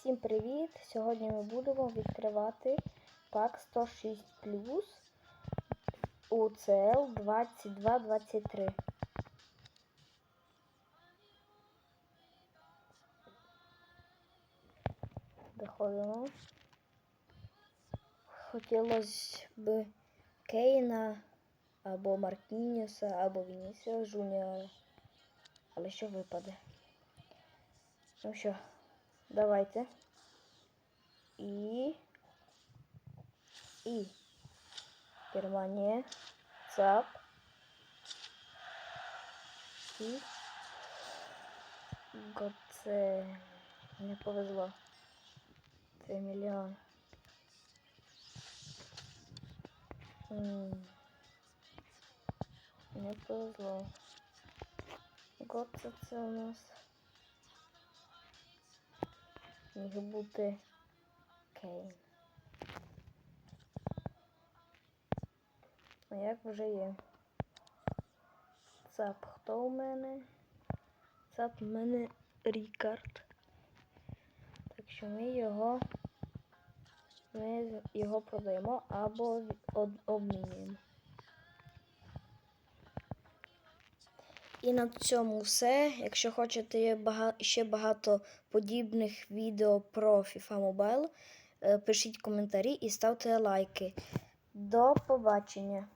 Всім привіт! Сьогодні ми будемо відкривати пак 106 UCL 2223. Доходимо. Хотілося б Кейна або Маркініуса, або Вінісіо Жуніора. Але що випаде? Ну що, давайте. І. І. Германія. ЦАП. І. Це не повезло. Це мільйон. М. Не повезло. Год це це у нас. Міг бути Кейн. А як вже є? Цап хто у мене? Цап у мене Рікард. Так що ми його ми його продаємо або обмінюємо. І на цьому все. Якщо хочете ще багато подібних відео про FIFA Mobile, е, пишіть коментарі і ставте лайки. До побачення!